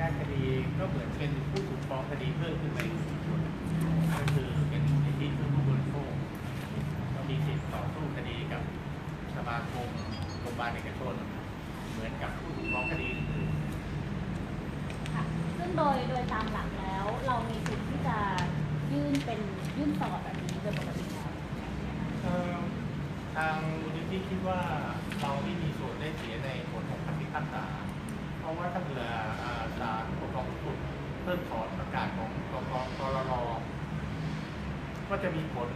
ด้านคดีก็เหมือนเป็นผู้ถูกฟ้องคดีเพิ่มขึ้นไปอีกส่วนก็คือเป็นสิทธิเพื่ผู้บริโภคก็มีสิทธิ์ต่อสู้คดีกับสมาคมโรงพยาบาลเอกชนเหมือนกับผู้ถูกฟ้องคดีอื่นค่ะซึ่งโดยโดยตามหลักแล้ว เรามีสิทธิ์ที่จะยื่นเป็นยื่นต่อแบบนี้โดยปกติแล้วเอ่อทางมูลนิธิคิดว่าเราไม่มีส่วนได้เสียในผลของคำพิพากษา ราะว่าถ้าเผื่ออ่าศาลปกครองสูงสุดเพิ่มถอนประกาศของกกกรรก็จะมีผล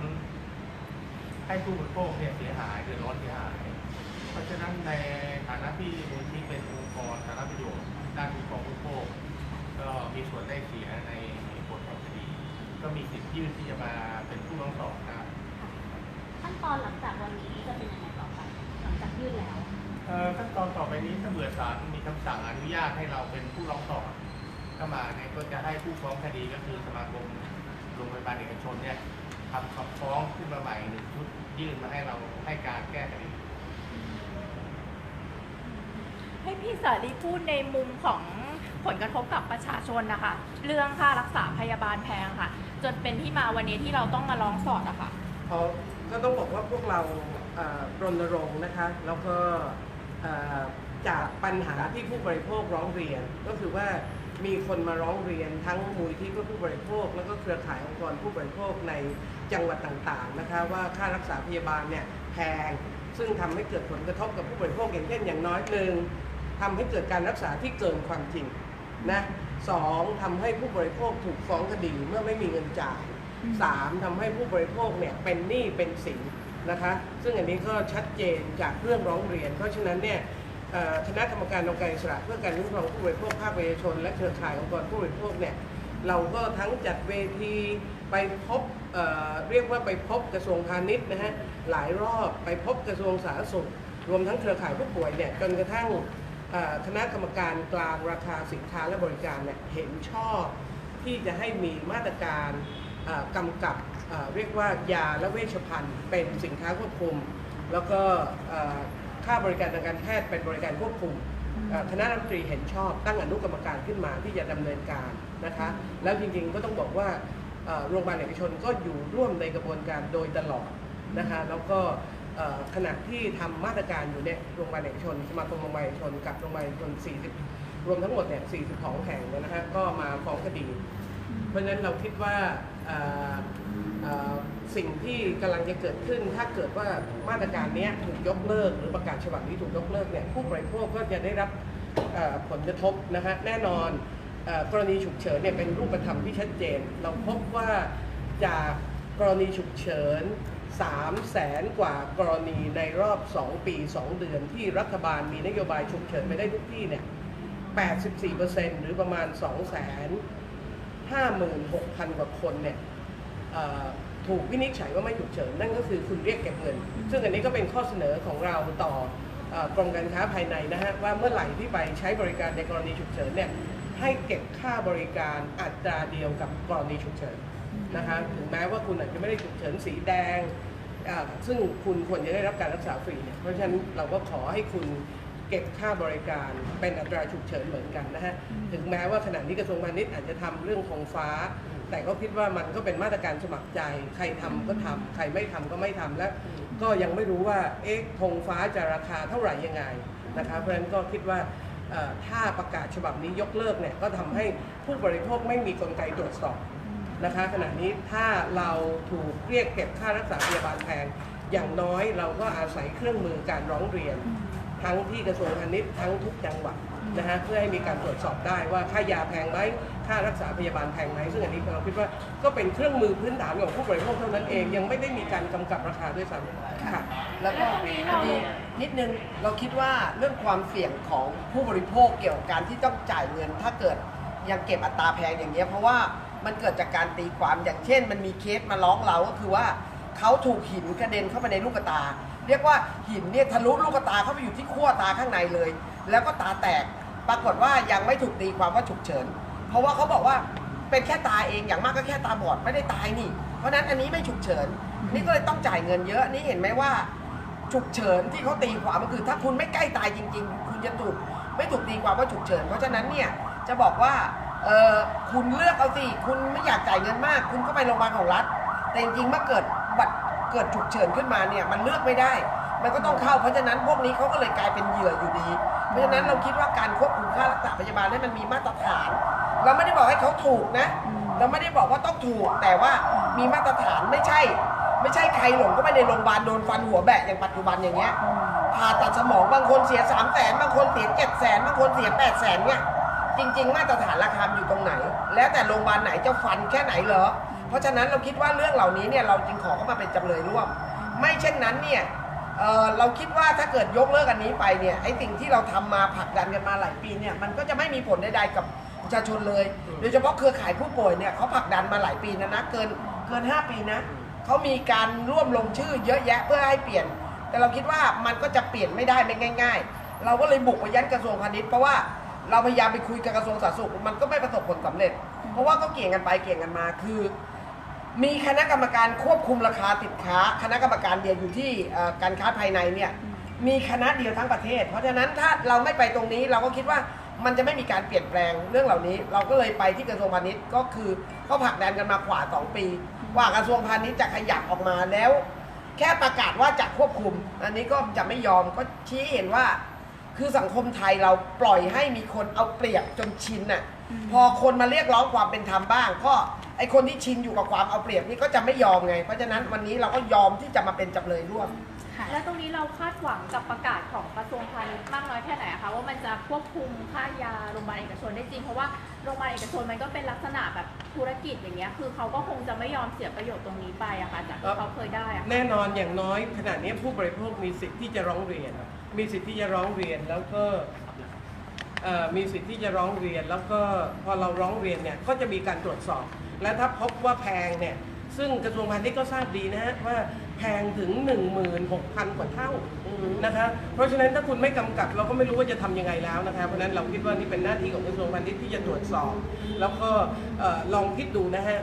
ให้ผู้บริโภคเนี่ยเสียหายเดือดร้อนเสียหาย เพราะฉะนั้นในฐานะที่มูลนิธิเป็นองค์กรสารประโยชน์ด้านผู้บริโภค ก็มีส่วนได้เสียในผลของคดี ก็มีสิทธิ์ยื่นที่จะมาเป็นผู้ร้องต่อนะขั้นตอนหลังจากวันนี้จะเป็นยังไงต่อไปหลังจากยื่นแล้ว ขั้นตอนต่อไปนี้ถ้าเบื่อศาลมีคำสั่งอนุญาตให้เราเป็นผู้ร้องต่อเข้ามาเนี่ยก็จะให้ผู้ฟ้องคดีก็คือสมาคมโรงพยาบาลเอกชนเนี่ยทำคำฟ้องขึ้นมาใหม่หนึ่งชุดยื่นมาให้เราให้การแก้คดีให้พี่สาลีพูดในมุมของผลกระทบกับประชาชนนะคะ เรื่องค่ารักษาพยาบาลแพงค่ะ จนเป็นที่มาวันนี้ที่เราต้องมาร้องสอดอะค่ะเขาก็ต้องบอกว่าพวกเราเอ่อรณรงค์นะคะ แล้วก็เอ่อ จากปัญหาที่ผู้บริโภคร้องเรียน ก็คือว่ามีคนมาร้องเรียนทั้งมูลที่เพื่อผู้บริโภค แล้วก็เครือข่ายองค์กรผู้บริโภคในจังหวัดต่างๆนะคะว่าค่ารักษาพยาบาลเนี่ยแพง ซึ่งทำให้เกิดผลกระทบกับผู้บริโภคอย่างเช่นอย่างน้อยหนึ่งทำให้เกิดการรักษาที่เกินความจริงนะสองทำให้ผู้บริโภคถูกฟ้องคดีเมื่อไม่มีเงินจ่ายสามทำให้ผู้บริโภคเนี่ยเป็นหนี้เป็นสิน นะคะ ซึ่งอันนี้ก็ชัดเจนจากเรื่องร้องเรียน เพราะฉะนั้นเนี่ยคณะกรรมการองค์การอิสระเพื่อการคุ้มครองผู้บริโภคภาคประชาชน และเครือข่ายองค์กรผู้บริโภคเนี่ยเราก็ทั้งจัดเวทีไปพบเเรียกว่าไปพบกระทรวงพาณิชย์นะฮะหลายรอบไปพบกระทรวงสาธารณสุข รวมทั้งเครือข่ายผู้ป่วยเนี่ยจนกระทั่งคณะกรรมการกลางราคาสินค้าและบริการเนี่ยเห็นชอบที่จะให้มีมาตรการกำกับ เรียกว่ายาและเวชภัณฑ์ เป็นสินค้าควบคุม แล้วก็ค่าบริการทางการแพทย์เป็นบริการควบคุมคณะรัฐมนตรีเห็นชอบตั้งอนุกรรมการขึ้นมาที่จะดำเนินการนะคะ แล้วจริงๆก็ต้องบอกว่าโรงพยาบาลเอกชนก็อยู่ร่วมในกระบวนการโดยตลอดนะคะแล้วก็ขณะที่ทำมาตรการอยู่เนี่ยโรงพยาบาลเอกชนสมาคมโรงพยาบาลเอกชนกับโรงพยาบาลเอกชน 40 รวมทั้งหมดเนี่ย 42 แห่งเนี่ยนะฮะก็มาฟ้องคดี เพราะฉะนั้นเราคิดว่า สิ่งที่กำลังจะเกิดขึ้น ถ้าเกิดว่ามาตรการนี้ถูกยกเลิก หรือประกาศฉบับนี้ถูกยกเลิกเนี่ยผู้บริโภคก็จะได้รับผลกระทบนะฮะแน่นอนอกรณีฉุกเฉินเนี่ยเป็นรูปธรรมที่ชัดเจน เราพบว่าจากกรณีฉุกเฉิน3แสนกว่ากรณีในรอบ 2 ปี 2 เดือนที่รัฐบาลมีนโยบายฉุกเฉินไปได้ทุกที่เนี่ย84%หรือประมาณ2 5 6 0 0 0 กว่าคนเนี่ยถูกวินิจฉัยว่าไม่ฉุกเฉินนั่นก็คือคุณเรียกเก็บเงิน ซึ่งอันนี้ก็เป็นข้อเสนอของเราต่ออกรมการค้าภายในนะฮะว่าเมื่อไหร่ที่ไปใช้บริการในกรณีฉุกเฉินเนี่ยให้เก็บค่าบริการอัตราเดียวกับกรณีฉุกเฉินนะคะถึงแม้ว่าคุณอาจจะไม่ได้ฉุกเฉินสีแดง ซึ่งคุณควรจะได้รับการรักษาฟรีเนี่ยเพราะฉะนั้นเราก็ขอให้คุณ เก็บค่าบริการเป็นอัตราฉุกเฉินเหมือนกันนะฮะ ถึงแม้ว่าขณะนี้กระทรวงพาณิชย์อาจจะทำเรื่องธงฟ้า แต่ก็คิดว่ามันก็เป็นมาตรการสมัครใจ ใครทำก็ทำใครไม่ทำก็ไม่ทำและก็ยังไม่รู้ว่าเอ๊ะธงฟ้าจะราคาเท่าไหร่ยังไงนะคะเพราะฉะนั้นก็คิดว่าเอ่อถ้าประกาศฉบับนี้ยกเลิกเนี่ยก็ทำให้ผู้บริโภคไม่มีกลไกตรวจสอบนะคะขณะนี้ถ้าเราถูกเรียกเก็บค่ารักษาพยาบาลแพงอย่างน้อยเราก็อาศัยเครื่องมือการร้องเรียน ทั้งที่กระทรวงพาณิชย์ทั้งทุกจังหวัดนะฮะเพื่อให้มีการตรวจสอบได้ว่าค่ายาแพงไหมค่ารักษาพยาบาลแพงไหมซึ่งอันนี้เราคิดว่าก็เป็นเครื่องมือพื้นฐานของผู้บริโภคเท่านั้นเอง ยังไม่ได้มีการกำกับราคาด้วยซ้ำค่ะ แล้วก็พอดีนิดนึงเราคิดว่าเรื่องความเสี่ยงของผู้บริโภคเกี่ยวกับการที่ต้องจ่ายเงิน ถ้าเกิดยังเก็บอัตราแพงอย่างเงี้ยเพราะว่ามันเกิดจากการตีความอย่างเช่น มันมีเคสมาร้องเราก็คือว่า เขาถูกหินกระเด็นเข้าไปในลูกตา เรียกว่าหินเนี่ยทะลุลูกตาเข้าไปอยู่ที่ขั้วตาข้างในเลย แล้วก็ตาแตก ปรากฏว่ายังไม่ถูกตีความว่าฉุกเฉิน เพราะว่าเขาบอกว่าเป็นแค่ตาเองอย่างมากก็แค่ตาบอดไม่ได้ตายนี่ เพราะนั้นอันนี้ไม่ฉุกเฉิน นี่ก็เลยต้องจ่ายเงินเยอะนี่เห็นไหมว่าฉุกเฉินที่เขาตีความก็คือ ถ้าคุณไม่ใกล้ตายจริง ๆ คุณจะถูกไม่ถูกตีความว่าฉุกเฉิน เพราะฉะนั้นเนี่ยจะบอกว่าเออคุณเลือกเอาสิ คุณไม่อยากจ่ายเงินมาก คุณก็ไปโรงพยาบาลของรัฐ แต่จริงๆเมื่อเกิด เกิดฉุกเฉินขึ้นมาเนี่ยมันเลือกไม่ได้ มันก็ต้องเข้าเพราะฉะนั้นพวกนี้เขาก็เลยกลายเป็นเหยื่ออยู่ดี เพราะฉะนั้นเราคิดว่าการควบคุมค่ารักษาพยาบาลให้มันมีมาตรฐาน เราไม่ได้บอกให้เขาถูกนะ เราไม่ได้บอกว่าต้องถูกแต่ว่ามีมาตรฐานไม่ใช่ ไม่ใช่ใครหลงก็ไปในโรงพยาบาลโดนฟันหัวแบะอย่างปัจจุบันอย่างเงี้ยผ่าตัดสมองบางคนเสีย3 0 0แสนบางคนเสีย7 0 0แสนบางคนเสีย8 0 0แสนเนี่ยจริง ๆ มาตรฐานราคาอยู่ตรงไหน แล้วแต่โรงพยาบาลไหนจะฟันแค่ไหนเหรอ เพราะฉะนั้นเราคิดว่าเรื่องเหล่านี้เนี่ยเราจึงขอเข้ามาเป็นจำเลยร่วม ไม่เช่นนั้นเนี่ยเอ่อเราคิดว่าถ้าเกิดยกเลิกอันนี้ไปเนี่ยไอ้สิ่งที่เราทำมาผลักดันกันมาหลายปีเนี่ยมันก็จะไม่มีผลใดๆกับประชาชนเลย โดยเฉพาะเครือข่ายผู้ป่วยเนี่ยเขาผลักดันมาหลายปีนะนะเกินเกิน 5 ปีนะเขามีการร่วมลงชื่อเยอะแยะเพื่อให้เปลี่ยน แต่เราคิดว่ามันก็จะเปลี่ยนไม่ได้ไม่ง่าย ๆ เราก็เลยบุกไปยันกระทรวงพาณิชย์เพราะว่าเราพยายามไปคุยกับกระทรวงสาธารณสุขมันก็ไม่ประสบผลสำเร็จ เพราะว่าก็เกี่ยงกันไปเกี่ยงกันมาคือ มีคณะกรรมการควบคุมราคาสินค้า คณะกรรมการเดียวอยู่ที่เอ่อการค้าภายในเนี่ยมีคณะเดียวทั้งประเทศ เพราะฉะนั้นถ้าเราไม่ไปตรงนี้เราก็คิดว่ามันจะไม่มีการเปลี่ยนแปลงเรื่องเหล่านี้ เราก็เลยไปที่กระทรวงพาณิชย์ก็คือก็ผลักดันกันมากว่าสองปีกว่ากระทรวงพาณิชย์จะขยับออกมาแล้ว แค่ประกาศว่าจะควบคุม อันนี้ก็จะไม่ยอมก็ชี้ให้เห็นว่า คือสังคมไทยเราปล่อยให้มีคนเอาเปรียบจนชินน่ะพอคนมาเรียกร้องความเป็นธรรมบ้าง ก็ ไอคนที่ชินอยู่กับความเอาเปรียบนี่ก็จะไม่ยอมไง เพราะฉะนั้นวันนี้เราก็ยอมที่จะมาเป็นจำเลยร่วม ค่ะ แล้วตรงนี้เราคาดหวังกับประกาศของกระทรวงพาณิชย์มากน้อยแค่ไหนอะคะว่ามันจะควบคุมค่ายาโรงพยาบาลเอกชนได้จริง เพราะว่าโรงพยาบาลเอกชนมันก็เป็นลักษณะแบบธุรกิจอย่างเงี้ยคือเขาก็คงจะไม่ยอมเสียประโยชน์ตรงนี้ไปอะค่ะจากที่เขาเคยได้อะแน่นอนอย่างน้อยขณะนี้ผู้บริโภคมีสิทธิ์ที่จะร้องเรียน มีสิทธิ์ที่จะร้องเรียนแล้วก็เอ่อมีสิทธิ์ที่จะร้องเรียนแล้วก็พอเราร้องเรียนเนี่ยก็จะมีการตรวจสอบ และถ้าพบว่าแพงเนี่ยซึ่งกระทรวงพาณิชย์ก็ทราบดีนะฮะว่าแพงถึง 16,000 กว่าเท่านะคะเพราะฉะนั้นถ้าคุณไม่กำกับเราก็ไม่รู้ว่าจะทำยังไงแล้วนะคะเพราะฉะนั้นเราคิดว่านี่เป็นหน้าที่ของกระทรวงพาณิชย์ที่จะตรวจสอบ แล้วก็ลองคิดดูนะฮะ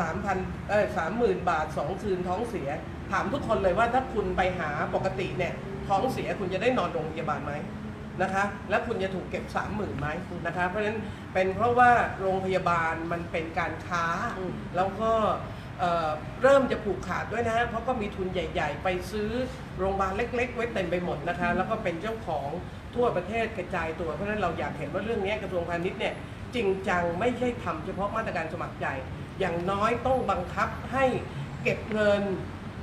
สามพันเออสามหมื่นบาทสองคืนท้องเสีย ถามทุกคนเลยว่าถ้าคุณไปหาปกติเนี่ยท้องเสียคุณจะได้นอนโรงพยาบาลไหม นะคะ แล้วคุณจะถูกเก็บสามหมื่นไหมนะคะ เพราะฉะนั้นเป็นเพราะว่าโรงพยาบาลมันเป็นการค้าอืมแล้วก็เอ่อเริ่มจะผูกขาดด้วยนะฮะเพราะก็มีทุนใหญ่ ๆ ไปซื้อโรงพยาบาลเล็ก ๆ ไว้เต็มไปหมดนะคะ แล้วก็เป็นเจ้าของทั่วประเทศกระจายตัว เพราะฉะนั้นเราอยากเห็นว่าเรื่องนี้กระทรวงพาณิชย์เนี่ยจริงจังไม่ใช่ทำเฉพาะมาตรการสมัครใจ อย่างน้อยต้องบังคับให้เก็บเงิน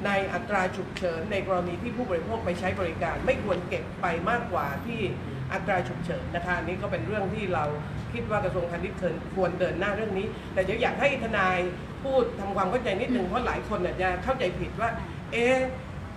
ในอัตราฉุกเฉิน ในกรณีที่ผู้บริโภคไปใช้บริการ ไม่ควรเก็บไปมากกว่าที่อัตราฉุกเฉินนะคะอันนี้ก็เป็นเรื่องที่เราคิดว่ากระทรวงพาณิชย์ควรเดินหน้าเรื่องนี้ แต่เดี๋ยวอยากให้ทนายพูดทำความเข้าใจนิดนึงเพราะหลายคนอาจจะเข้าใจผิดว่า เอ๊ะ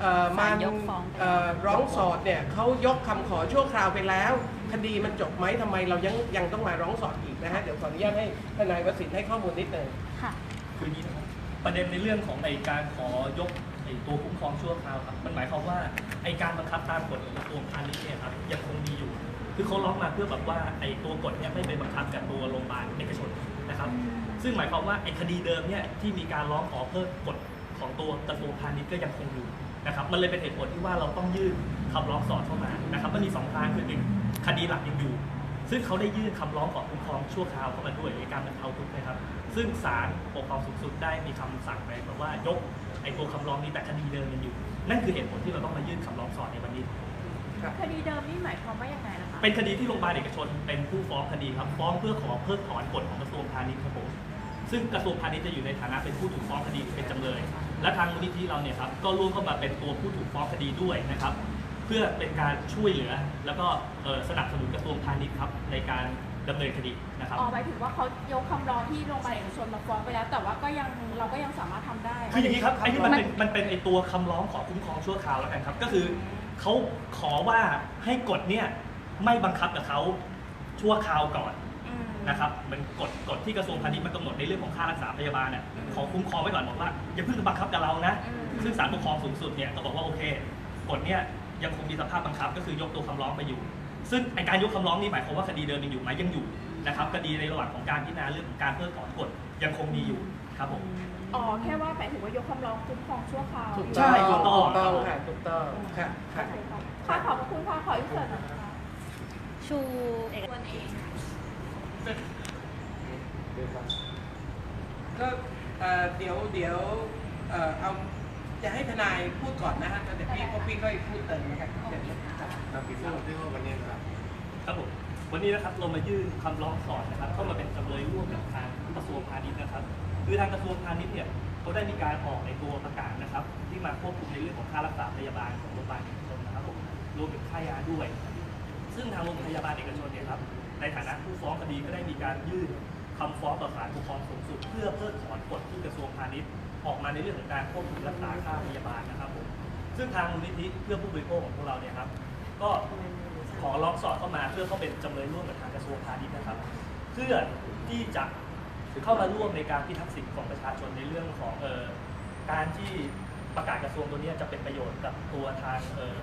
เอ่อมันศาลยกฟ้องไปเอ่อร้องสอดเนี่ยเขายกคำขอชั่วคราวไปแล้ว คดีมันจบไหมทำไมเรายังยังต้องมาร้องสอดอีกนะฮะเดี๋ยวขออนุญาตให้ทนายวสินทร์ให้ข้อมูลนิดหนึงค่ะคืออย่างนี้นะครับประเด็นในเรื่องของในการขอยก ไอ้ตัวคุ้มครองชั่วคราวครับ มันหมายความว่าไอ้การบังคับตามกฎของกระทรวงพาณิชย์เนี่ยครับยังคงมีอยู่ คือเขาล็อกมาเพื่อแบบว่าไอ้ตัวกฎเนี่ยไม่ไปบังคับกับตัวโรงพยาบาลเอกชนนะครับ ซึ่งหมายความว่าไอ้คดีเดิมเนี่ยที่มีการร้องขอเพิ่มกฎของตัวกระทรวงพาณิชย์ก็ยังคงอยู่นะครับ มันเลยเป็นเหตุผลที่ว่าเราต้องยื่นคำร้องสอดเข้ามานะครับมันมีสองทางคือหนึ่งคดีหลักยังอยู่ ซึ่งเขาได้ยื่นคำร้องขอคุ้มครองชั่วคราวเข้ามาด้วยในการบรรเทาทุกข์นะครับ ซึ่งศาลปกครองสูงสุดได้มีคำสั่งไปแบบว่ายก ไอ้ตัวคำร้องนี้แต่คดีเดิมยังอยู่ นั่นคือเหตุผลที่เราต้องมายื่นคำร้องสอดในวันนี้ คดีเดิมนี่หมายความว่ายังไงนะคะเป็นคดีที่โรงพยาบาลเอกชนเป็นผู้ฟ้องคดีครับฟ้องเพื่อขอเพิกถอนกฎของกระทรวงพาณิชย์ครับผมซึ่งกระทรวงพาณิชย์จะอยู่ในฐานะเป็นผู้ถูกฟ้องคดีเป็นจำเลย และทางมูลนิธิเราเนี่ยครับก็ร่วมเข้ามาเป็นตัวผู้ถูกฟ้องคดีด้วยนะครับ เพื่อเป็นการช่วยเหลือ แล้วก็เอ่อสนับสนุนกระทรวงพาณิชย์ครับในการ ดำเนินคดีนะครับ อ๋อหมายถึงว่าเขายกคำร้องที่โรงพยาบาลเอกชนมาฟ้องไปแล้ว แต่ว่าก็ยังเราก็ยังสามารถทำได้ คืออย่างนี้ครับไอ้ที่มันเป็นมันเป็นไอ้ตัวคำร้องขอคุ้มครองชั่วคราวแล้วกันครับ ก็คือเขาขอว่าให้กฎเนี่ยไม่บังคับกับเขาชั่วคราวก่อนอืม นะครับมันกฎกฎที่กระทรวงพาณิชย์มันกำหนดในเรื่องของค่ารักษาพยาบาลเนี่ยขอคุ้มครองไว้ก่อนบอกว่าอย่าเพิ่งบังคับกับเรานะ อืม ซึ่งศาลปกครองสูงสุดเนี่ยก็บอกว่าโอเคกฎเนี่ยยังคงมีสภาพบังคับก็คือยกตัวคำร้องไปอยู่ ซึ่งไอการยกคำร้องนี่หมายความว่าคดีเดิมยังอยู่ไหมยังอยู่นะครับคดีในระหว่างของการพิจารณาเรื่องของการเพิกถอนกฎยังคงมีอยู่ครับผมอ๋อแค่ว่าหมายถึงว่ายกคำร้องคุ้มครองชั่วคราวถูกใช่ต้องถูถูกกต้ต้อองงค่ะถูกต้องค่ะค่ะ ค่ะขอบพระคุณค่ะขออีกเสิร์ตหน่อยค่ะชูเอกวันเองก็เอ่อเดี๋ยวเดี๋ยวเอ่อเอา จะให้ทนายพูดก่อนนะฮะแล้วเดี๋ยวพี่พวกพี่ก็พูดเติมนะครับเดี๋ยวครับเราพิสูจน์ที่ว่าวันนี้ครับครับผมวันนี้นะครับเรามายื่นคำร้องขอนะครับเข้ามาเป็นจำเลยร่วมกับทางกระทรวงพาณิชย์นะครับ คือทางกระทรวงพาณิชย์เนี่ยเขาได้มีการออกในตัวประกาศนะครับ ที่มาควบคุมในเรื่องของค่ารักษาพยาบาลของโรงพยาบาลเอกชนนะครับผมรวมถึงค่ายาด้วย ซึ่งทางโรงพยาบาลเอกชนเนี่ยครับในฐานะผู้ฟ้องคดีก็ได้มีการยื่นคำฟ้องต่อศาลปกครองสูงสุด เพื่อเพิกถอนกฎที่กระทรวงพาณิชย์ ออกมาในเรื่องของการควบคุมรักษาค่าพยาบาลนะครับผมซึ่งทางมูลนิธิเพื่อผู้บริโภคของพวกเราเนี่ยครับ ก็ขอร้องสอดเข้ามาเพื่อเข้าเป็นจำเลยร่วมกับทางกระทรวงพาณิชย์นะครับ เพื่อที่จะเข้ามาร่วมในการพิทักษ์สิทธิของประชาชนในเรื่องของเอ่อการที่ประกาศกระทรวงตัวเนี้ยจะเป็นประโยชน์กับตัวทาง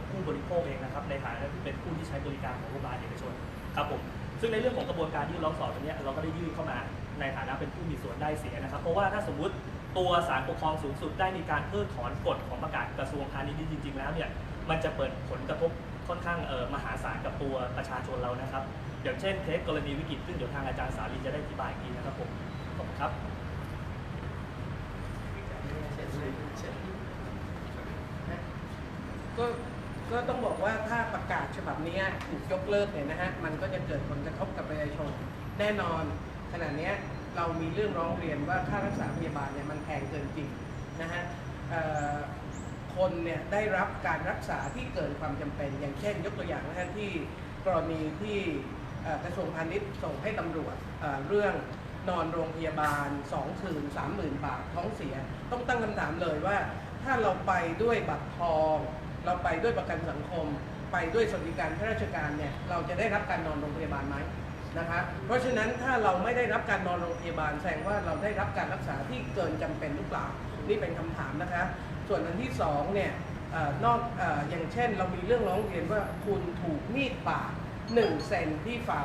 ผู้บริโภคเองนะครับ ในฐานะที่เป็นผู้ที่ใช้บริการของโรงพยาบาลเอกชนครับผมซึ่งในเรื่องของกระบวนการยื่นร้องสอดตัวเนี้ยเราก็ได้ยื่นเข้ามาในฐานะเป็นผู้มีส่วนได้เสียนะครับ เพราะว่าถ้าสมมติ ตัวศาลปกครองสูงสุดได้มีการเพิกถอนกฎของประกาศกระทรวงพาณิชย์จริง ๆ แล้วเนี่ยมันจะเปิดผลกระทบค่อนข้างมหาศาลกับตัวประชาชนเรานะครับ อย่างเช่นเคสกรณีวิกฤตซึ่งเดี๋ยวทางอาจารย์สาลีจะได้อธิบายอีกทีนะครับผมขอบคุณครับก็ก็ต้องบอกว่าถ้าประกาศฉบับนี้ถูกยกเลิกเนี่ยนะฮะมันก็จะเกิดผลกระทบกับประชาชนแน่นอนขณะนี้ เรามีเรื่องร้องเรียนว่าค่ารักษาพยาบาลเนี่ยมันแพงเกินจริงนะฮะคนเนี่ยได้รับการรักษาที่เกินความจำเป็น อย่างเช่น ยกตัวอย่างนะฮะที่กรณีที่กระทรวงพาณิชย์ส่งให้ตำรวจเเรื่องนอนโรงพยาบาล 2 คืน 30,000 บาทท้องเสีย ต้องตั้งคำถามเลยว่า ถ้าเราไปด้วยบัตรทอง เราไปด้วยประกันสังคม ไปด้วยสวัสดิการข้าราชการเนี่ยเราจะได้รับการนอนโรงพยาบาลไหม นะคะเพราะฉะนั้นถ้าเราไม่ได้รับการนอนโรงพยาบาลแสดงว่าเราได้รับการรักษาที่เกินจำเป็นหรือเปล่านี่เป็นคำถามนะคะ ส่วนอันที่สองเนี่ยอนอกอออย่างเช่น เรามีเรื่องร้องเรียนว่าคุณถูกมีดบาดหนึ่งเซนที่ฝ่า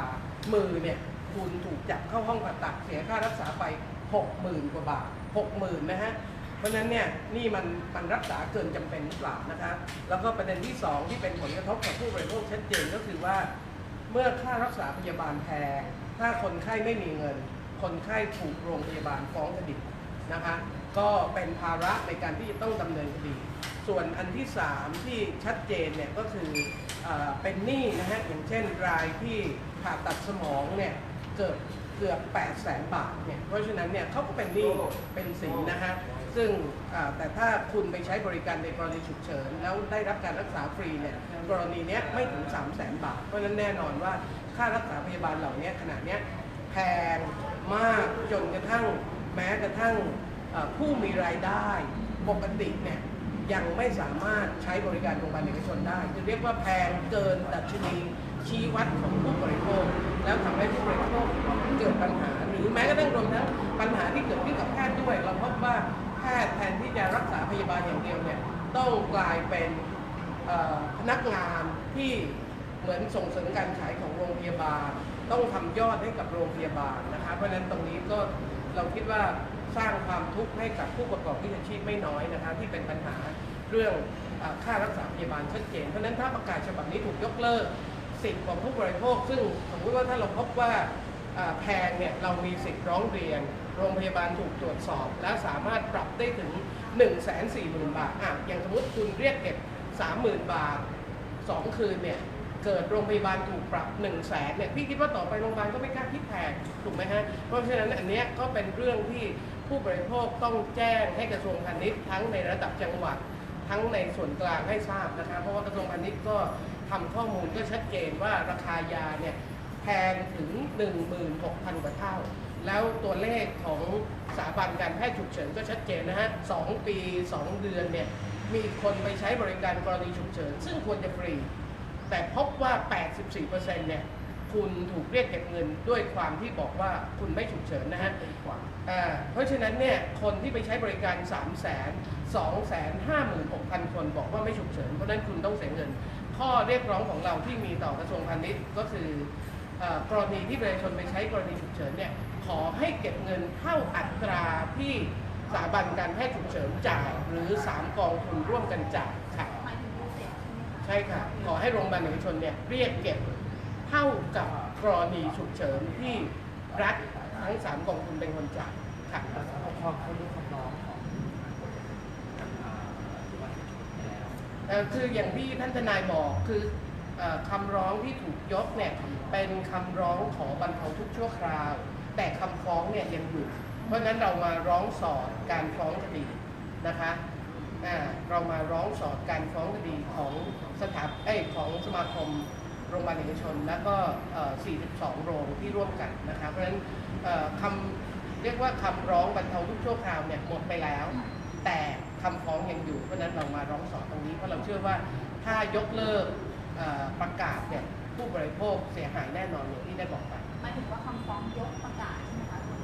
มือเนี่ยคุณถูกจับเข้าห้องผ่าตัดเสียค่ารักษาไป 60,000 กว่าบาท 60,000นะฮะเพราะฉะนั้นเนี่ยนี่มันมันรักษาเกินจำเป็นหรือเปล่านะคะแล้วก็ประเด็นที่สองที่เป็นผลกระทบกับผู้บริโภคชัดเจนก็คือว่า เมื่อค่ารักษาพยาบาลแพงถ้าคนไข้ไม่มีเงิน คนไข้ถูกโรงพยาบาลฟ้องคดีนะคะก็เป็นภาระในการที่จะต้องดำเนินคดี ส่วนอันที่ 3 ที่ชัดเจนเนี่ยก็คือเออเป็นหนี้นะฮะอย่างเช่นรายที่ผ่าตัดสมองเนี่ยเกิดเกือบ8 0 0แสนบาทเนี่ยเพราะฉะนั้นเนี่ยเขาก็เป็นหนี้เป็นสินนะฮะ ซึ่งแต่ถ้าคุณไปใช้บริการในกรณีฉุกเฉิน แล้วได้รับการรักษาฟรีเนี่ยกรณีเนี้ยไม่ถึง 3 0 0แสนบาท เพราะฉะนั้นแน่นอนว่าค่ารักษาพยาบาลเหล่านี้ขนาดเนี้ยแพงมากจนกระทั่งแม้กระทั่งผู้มีรายได้ปกติเนี่ยยังไม่สามารถใช้บริการโรงพยาบาลเอกชนได้คือเรียกว่าแพงเกินดัชนีชี้วัดของผู้บริโภค แล้วทำให้ผู้บริโภคเกิดปัญหา หรือแม้กระทั่งรวมทั้งปัญหาที่เกิดขึ้นกับแพทย์ด้วย เราพบว่า ที่จะรักษาพยาบาลอย่างเดียวเนี่ยต้องกลายเป็นพนักงานที่เหมือนส่งเสริมการขายของโรงพยาบาล ต้องทำยอดให้กับโรงพยาบาลนะคะเพราะฉะนั้นตรงนี้ก็เราคิดว่าสร้างความทุกข์ให้กับผู้ประกอบวิชาชีพไม่น้อยนะคะที่เป็นปัญหาเรื่องค่ารักษาพยาบาลชัดเจน เพราะฉะนั้นถ้าประกาศฉบับนี้ถูกยกเลิกสิทธิ์ของผู้บริโภค ซึ่งสมมติว่าถ้าเราพบว่าอ่าแพงเนี่ยเรามีสิทธิ์ร้องเรียน โรงพยาบาลถูกตรวจสอบ และสามารถปรับได้ถึง 1 4 0 0 0 0 บาทอะอย่างสมมติคุณเรียกเก็บ 30,000 บาท 2 คืนเนี่ยเกิดโรงพยาบาลถูกปรับ1 0 0 0 0แสนเนี่ยพี่คิดว่าต่อไปโรงพยาบาลก็ไม่กล้าคิดแพงถูกไหมฮะเพราะฉะนั้นอันเนี้ยก็เป็นเรื่องที่ผู้บริโภคต้องแจ้งให้กระทรวงพาณิชย์ทั้งในระดับจังหวัด ทั้งในส่วนกลางให้ทราบนะคะเพราะว่ากระทรวงพาณิชย์ก็ทำข้อมูลก็ชัดเจนว่าราคายาเนี่ยแพงถึง 16,000 กว่าเท่า แล้วตัวเลขของสถาบันการแพทย์ฉุกเฉินก็ชัดเจนนะฮะ2ปี 2 เดือนเนี่ยมีคนไปใช้บริการกรณีฉุกเฉิน ซึ่งควรจะฟรี แต่พบว่า 84%เนี่ยคุณถูกเรียกเก็บเงินด้วยความที่บอกว่าคุณไม่ฉุกเฉินนะฮะอ่าเพราะฉะนั้นเนี่ยคนที่ไปใช้บริการ 3 2 5 6 0 0 0 คนบอกว่าไม่ฉุกเฉิน เพราะฉะนั้นคุณต้องเสียเงิน ข้อเรียกร้องของเราที่มีต่อกระทรวงพาณิชย์ก็คือเออกรณีที่ประชาชนไปใช้กรณีฉุกเฉินเนี่ยข อให้เก็บเงินเท่าอัตราที่สถาบันการแพทย์ฉุกเฉินจ่ายหรือ 3 กองทุนร่วมกันจ่ายค่ะหมถึงผู้เสียใช่ค่ะ ขอให้โรงพยาบาลเอกชนเนี่ยเรียกเก็บเท่ากับกรณีฉุกเฉินที่รัฐทั้งสามกองทุนเป็นคนจ่ายค่ะพอเขารู้คำร้องของอ่าว่าแล้วเอ่อคืออย่างที่ท่านทนายบอกคืออคำร้องที่ถูกยกเนี่ยเป็นคำร้องขอบรรเทาทุกชั่วคราว แต่คำฟ้องเนี่ยยังอยู่ เพราะฉะนั้นเรามาร้องสอนการฟ้องคดีนะคะเรามาร้องสอนการฟ้องคดีของสถาเอ้ของสมาคมโรงพยาบาลเอกชน แล้วก็ 42 โรงที่ร่วมกันนะคะเพราะฉะนั้นเอ่อคำเรียกว่าคำร้องบรรเทาทุกข์ชั่วคราวเนี่ยหมดไปแล้ว แต่คำฟ้องยังอยู่เพราะฉะนั้นเรามาร้องสอนตรงนี้เพราะเราเชื่อว่าถ้ายกเลิกประกาศเนี่ยผู้บริโภคเสียหายแน่นอนอย่างที่ได้บอกไป หมายถึงว่าคำฟ้องยกประกาศใช่ไหมคะคุณ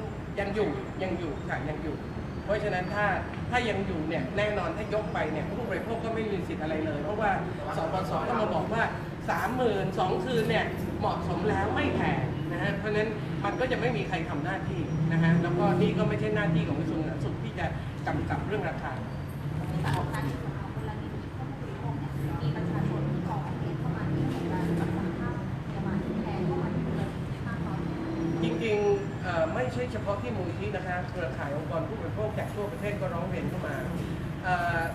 ลุงยังอยู่ยังอยู่ยังอยู่ค่ะยังอยู่ เพราะฉะนั้นถ้าถ้ายังอยู่เนี่ยแน่นอนถ้ายกไปเนี่ยผู้บริโภคก็ไม่มีสิทธิ์อะไรเลย เพราะว่าสปสก็มาบอกว่าสามหมื่นสองคืนเนี่ยเหมาะสมแล้วไม่แพงนะฮะเพราะฉะนั้นมันก็จะไม่มีใครทำหน้าที่นะฮะแล้วก็นี่ก็ไม่ใช่หน้าที่ของกระทรวงสาธารณสุขที่จะกำกับเรื่องราคา เฉพาะที่มูลที่นะคะเครือข่ายองค์กรผู้บริโภคจากทั่วประเทศก็ร้องเรียนเข้ามา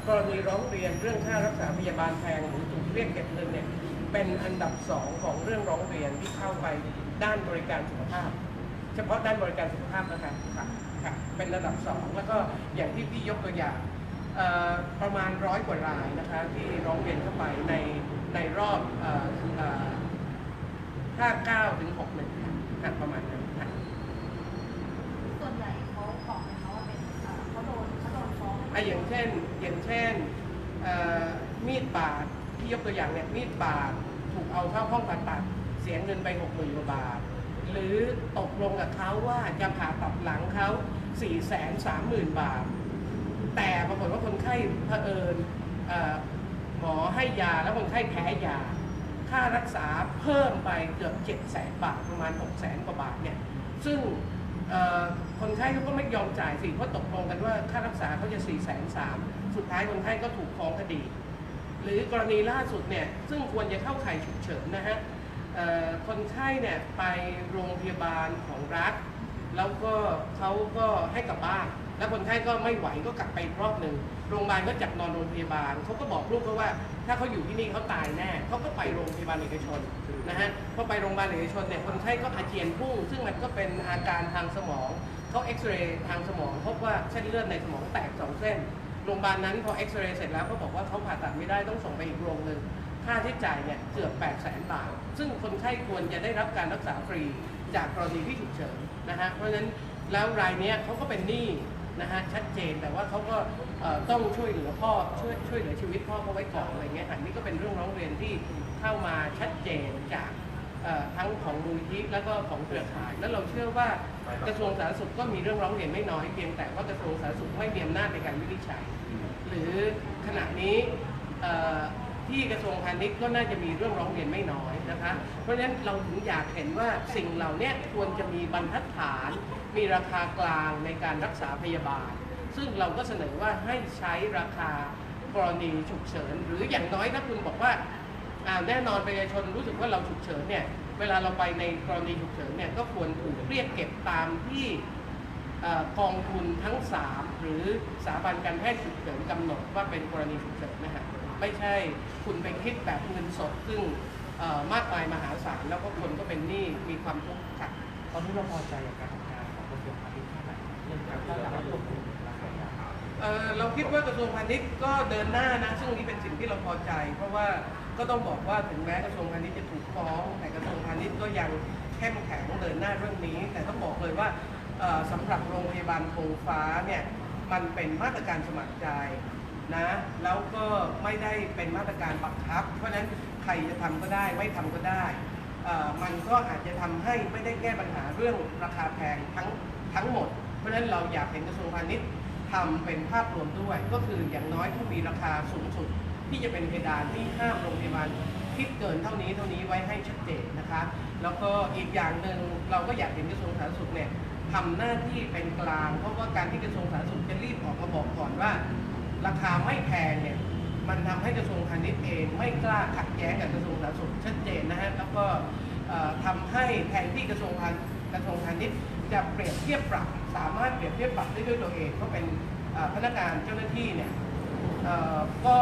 กรณีร้องเรียนเรื่องค่ารักษาพยาบาลแพงหรือถูกเรียกเก็บเงินเนี่ยเป็นอันดับสองของเรื่องร้องเรียนที่เข้าไปด้านบริการสุขภาพ เฉพาะด้านบริการสุขภาพนะคะค่ะค่ะเป็นระดับสองแล้วก็อย่างที่พี่ยกตัวอย่างประมาณร้อยกว่ารายนะคะที่ร้องเรียนเข้าไปในในรอบเอ่อเอ่อ59ถึง61ค่ะประมาณนั้น วนใหญ่เขาบอกไหมคะว่าเป็นเอ่อเขาโดนเขาโดนฟ้องอะอย่างเช่นอย่างเช่นเอ่อมีดบาดที่ยกตัวอย่างเนี่ยมีดบาดถูกเอาเข้าห้องผ่าตัดเสียเงินไปหกหมื่นกว่าบาท หรือตกลงกับเขาว่าจะผ่าตัดหลังเขาสี่แสนสามหมื่นบาท แต่ปรากฏว่าคนไข้เผอิญเอ่อหมอให้ยาแล้วคนไข้แพ้ยา ค่ารักษาเพิ่มไปเกือบ7 0 0แสนบาทประมาณ 6 0แสนกว่าบาทเนี่ย ซึ่ง คนไข้เขาก็ไม่ยอมจ่ายสิเพราะตกลงกันว่าค่ารักษาเขาจะ4ี่แสนสามสุดท้ายคนไข้ก็ถูกฟ้องคดี หรือกรณีล่าสุดเนี่ยซึ่งควรจะเข้าข่ายฉุกเฉินนะฮะคนไข้เนี่ยไปโรงพยาบาลของรัฐ แล้วก็เขาก็ให้กลับบ้าน แล้วคนไข้ก็ไม่ไหวก็กลับไปรอบหนึ่ง โรงพยาบาลก็จับนอนโรงพยาบาลเขาก็บอกลูกเขาว่า ถ้าเขาอยู่ที่นี่เขาตายแน่เขาก็ไปโรงพยาบาลเอกชนนะฮะพอไปโรงพยาบาลเอกชนเนี่ยคนไข้ก็อาเจียนพุ่งซึ่งมันก็เป็นอาการทางสมองเขาเอ็กซเรย์ทางสมองพบว่าเส้นเลือดในสมองแตกสองเส้นโรงพยาบาลนั้นพอเอ็กซเรย์เสร็จแล้วเขาบอกว่าเขาผ่าตัดไม่ได้ต้องส่งไปอีกโรงหนึ่งค่าใช้จ่ายเนี่ยเกือบ8 0 0แสนบาท ซึ่งคนไข้ควรจะได้รับการรักษาฟรีจากกรณีที่ฉุกเฉินนะฮะ เพราะฉะนั้นแล้วรายเนี้ยเขาก็เป็นหนี้นะฮะชัดเจนแต่ว่าเขาก็ ต้องช่วยเหลือพ่อช่วยช่วยเหลือชีวิตพ่อเขาไว้ก่อนอะไรเงี้ยอันนี้ก็เป็นเรื่องร้องเรียนที่เข้ามาชัดเจนจากทั้งของมูลที่แล้วก็ของเครือข่าย แล้วเราเชื่อว่ากระทรวงสาธารณสุขก็มีเรื่องร้องเรียนไม่น้อยเพียงแต่ว่ากระทรวงสาธารณสุขไม่มีอำนาจในการวินิจฉัย หรือขณะนี้ที่กระทรวงพาณิชย์ก็น่าจะมีเรื่องร้องเรียนไม่น้อยนะคะ เพราะฉะนั้นเราถึงอยากเห็นว่าสิ่งเหล่านี้ควรจะมีบรรทัดฐาน มีราคากลางในการรักษาพยาบาล ซึ่งเราก็เสนอว่าให้ใช้ราคากรณีฉุกเฉิน หรืออย่างน้อยถ้าคุณบอกว่าแน่นอนประชาชนรู้สึกว่าเราฉุกเฉินเนี่ยเวลาเราไปในกรณีฉุกเฉินเนี่ยก็ควรถูกเรียกเก็บตามที่เอ่อกองทุนทั้ง 3 หรือสถาบันการแพทย์ฉุกเฉินกำหนดว่าเป็นกรณีฉุกเฉินนะฮะไม่ใช่คุณไปคิดแบบเงินสดซึ่งมากมายมหาศาลแล้วก็คนก็เป็นหนี้มีความทุกข์ค่ะตอนนี้เราพอใจกับการทำงานของกระทรวงพาณิชย์แค่ไหนเรื่องการที่จะควบคุมราคายา เเราคิดว่ากระทรวงพาณิชย์ก็เดินหน้านะซึ่งนี่เป็นสิ่งที่เราพอใจ เพราะว่าก็ต้องบอกว่าถึงแม้กระทรวงพาณิชย์จะถูกฟ้องแต่กระทรวงพาณิชย์ก็ยังเข้มแข็งเดินหน้าเรื่องนี้ แต่ต้องบอกเลยว่าเอ่อสำหรับโรงพยาบาลธงฟ้าเนี่ยมันเป็นมาตรการสมัครใจนะแล้วก็ไม่ได้เป็นมาตรการบังคับ เพราะฉะนั้นใครจะทำก็ได้ไม่ทำก็ได้มันก็อาจจะทำให้ไม่ได้แก้ปัญหาเรื่องราคาแพงทั้งทั้งหมด เพราะฉะนั้นเราอยากเห็นกระทรวงพาณิชย์ ทำเป็นภาพรวมด้วย ก็คืออย่างน้อยต้องมีราคาสูงสุด ที่จะเป็นเพดานที่ห้ามโรงพยาบาลคิดเกินเท่านี้เท่านี้ไว้ให้ชัดเจนนะคะ แล้วก็อีกอย่างหนึ่งเราก็อยากเห็นกระทรวงสาธารณสุขเนี่ยทำหน้าที่เป็นกลาง เพราะว่าการที่กระทรวงสาธารณสุขจะรีบออกมาบอกก่อนว่า ราคาไม่แพงเนี่ยมันทำให้กระทรวงพาณิชย์เองไม่กล้าขัดแย้งกับกระทรวงสาธารณสุขชัดเจนนะฮะแล้วก็เอ่อทำให้แทนที่กระทรวงพาณิชย์ จะเปรียบเทียบปรับ สามารถเปรียบเทียบปรับได้ด้วยตัวเองเพราะเป็นพนักงานเจ้าหน้าที่เนี่ยก็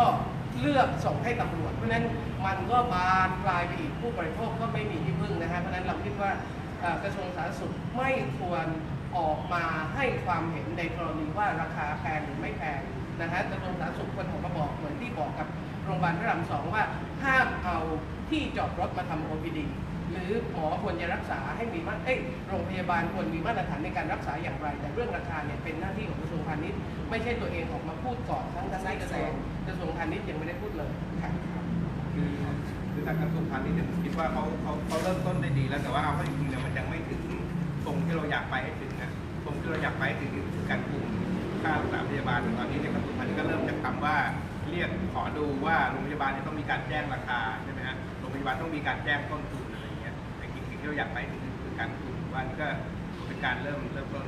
เลือกส่งให้ตำรวจ เพราะฉะนั้นมันก็บานปลายไปอีกผู้บริโภคก็ไม่มีที่พึ่งนะฮะเพราะนั้นเราคิดว่ากระทรวงสาธารณสุขไม่ควรออกมาให้ความเห็นในกรณีว่าราคาแพงหรือไม่แพงนะฮะกระทรวงสาธารณสุขควรออกมาบอกเหมือนที่บอกกับโรงพยาบาลพระรามสองว่าห้ามเอาที่จอดรถมาทำ OPD หรือหมอควรจะรักษาให้มีมาตรเอ้ยโรงพยาบาลควรมีมาตรฐานในการรักษาอย่างไร แต่เรื่องราคาเนี่ยเป็นหน้าที่ของกระทรวงพาณิชย์ไม่ใช่ตัวเองออกมาพูดก่อนทั้งทั้งที่กระทรวงกระทรวงพาณิชย์ยังไม่ได้พูดเลยค่ะคือคือทางกระทรวงพาณิชย์เนี่ยผมคิดว่าเขาเขาเขาเริ่มต้นได้ดีแล้วแต่ว่าเอาเข้าจริงๆเนี่ยมันยังไม่ถึงตรงที่เราอยากไปให้ถึงนะตรงที่เราอยากไปให้ถึงคือการคุมค่ารักษาพยาบาลตอนนี้เนี่ยกระทรวงพาณิชย์ก็เริ่มจากคำว่าเรียกขอดูว่าโรงพยาบาลเนี่ยต้องมีการแจ้งราคาใช่ไหมฮะโรงพยาบาลต้องมีการแจ้งต้นทุน ที่เราอยากไปคือการคุยว่านี่ก็เป็นการเริ่มเริ่มต้น